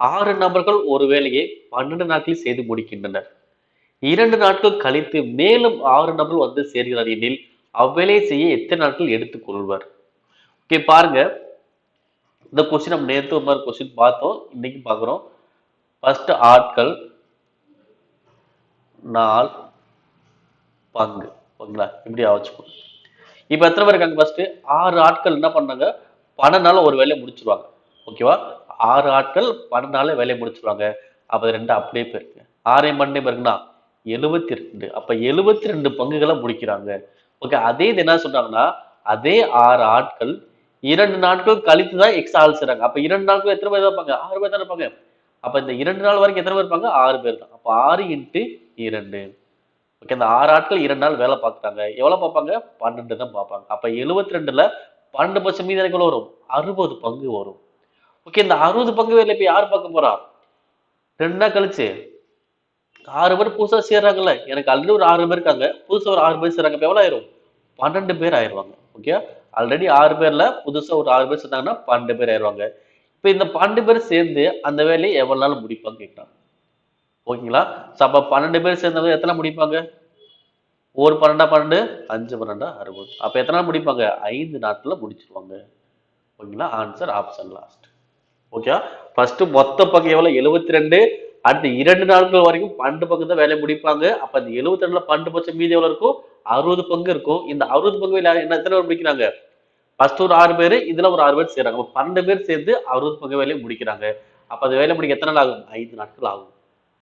ஆறு நபர்கள் ஒரு வேலையை பன்னெண்டு நாட்களில் செய்து முடிக்கின்றனர். இரண்டு நாட்கள் கழித்து மேலும் ஆறு நபர்கள் வந்து சேர்கிறார் எனில் அவ்வேலையை செய்ய எத்தனை நாட்கள் எடுத்துக் கொள்வர்? ஓகே பாருங்க. இந்த கொஸ்டின் நம்ம நேற்று ஒரு மாதிரி கொஸ்டின் பார்த்தோம். இன்னைக்கு பார்க்குறோம். ஃபர்ஸ்ட் ஆட்கள் நாள் பங்கு. ஓகேங்களா? இப்படி வச்சுக்கணும் இப்போ எத்தனை பேர் இருக்காங்க ஃபர்ஸ்ட் ஆறு ஆட்கள் என்ன பண்ணாங்க? பன்னெண்டு நாள் ஒரு வேலையை முடிச்சிருவாங்க. ஓகேவா? ஆறு ஆட்கள் பன்னெண்டு நாள் வேலையை முடிச்சிருவாங்க. அப்போ ரெண்டு அப்படியே போயிருக்கு. ஆறே மண்டே பிறகுனா எழுபத்தி ரெண்டு அப்போ எழுபத்தி ரெண்டு பங்குகளை முடிக்கிறாங்க. ஓகே அதே இது என்ன சொல்றாங்கன்னா அதே ஆறு ஆட்கள் இரண்டு நாட்கள் கழித்து தான் எக்ஸ்ட்ரா ஆள் செய்றாங்க அப்போ இரண்டு நாட்கள் எத்தனை பேர் தான் இருப்பாங்க? ஆறு பேர் தான் இருப்பாங்க. அப்போ இந்த இரண்டு நாள் வரைக்கும் எத்தனை பேர் இருப்பாங்க? ஆறு பேர் தான். அப்போ ஆறு இன்ட்டு இரண்டு. ஓகே இந்த ஆறு ஆட்கள் இரண்டு நாள் வேலை பார்க்குறாங்க. எவ்வளோ பார்ப்பாங்க? பன்னெண்டு தான் பார்ப்பாங்க. அப்போ எழுபத்தி ரெண்டுல பன்னெண்டு பர்சன்ட் மீதி எனக்கு வரும்? அறுபது பங்கு வரும். ஓகே இந்த அறுபது பங்கு வேலை இப்ப யார் பார்க்க போறா? ரெண்டு நாள் கழிச்சு. ஆறு பேர் புதுசா சேர்றாங்கல்ல. எனக்கு ஆல்ரெடி ஒரு ஆறு பேர் இருக்காங்க. புதுசா ஒரு ஆறு பேர் சேர்றாங்க. இப்ப எவ்வளவு ஆயிரும்? பன்னெண்டு பேர் ஆயிடுவாங்க. ஓகே ஆல்ரெடி ஆறு பேர்ல புதுசா ஒரு ஆறு பேர் சேர்ந்தாங்கன்னா பன்னெண்டு பேர் ஆயிடுவாங்க. இப்ப இந்த பன்னெண்டு பேர் சேர்ந்து அந்த வேலையை எவ்வளவு நாள் முடிப்பாங்க கேட்கறாங்க ஓகேங்களா? ஸோ பன்னெண்டு பேர் சேர்ந்தவங்க எத்தனை முடிப்பாங்க? ஒரு பன்னெண்டா பன்னெண்டு அஞ்சு பன்னெண்டா அறுபது. அப்ப எத்தனை நாள் முடிப்பாங்க? ஐந்து நாட்கள்ல முடிச்சிருவாங்க. ஓகேங்களா? Answer option last okay first மொத்த பக்கம் எவ்வளவு? எழுபத்தி ரெண்டு அடுத்து இரண்டு நாட்கள் வரைக்கும் பன்னெண்டு பங்கு தான் வேலையை முடிப்பாங்க. அப்ப அந்த எழுபத்தி ரெண்டுல பன்னெண்டு பட்சம் மீதி எவ்வளவு இருக்கும்? அறுபது பங்கு இருக்கும். இந்த அறுபது பங்கு வேலை என்ன எத்தனை பேர் முடிக்கிறாங்க? ஃபர்ஸ்ட் ஒரு ஆறு பேர் இதுல ஒரு ஆறு பேர் செய்யறாங்க பன்னெண்டு பேர் சேர்ந்து அறுபது பங்கு வேலையை முடிக்கிறாங்க. அப்ப அந்த வேலை முடிக்க எத்தனை நாள் ஆகும்? ஐந்து நாட்கள் ஆகும்.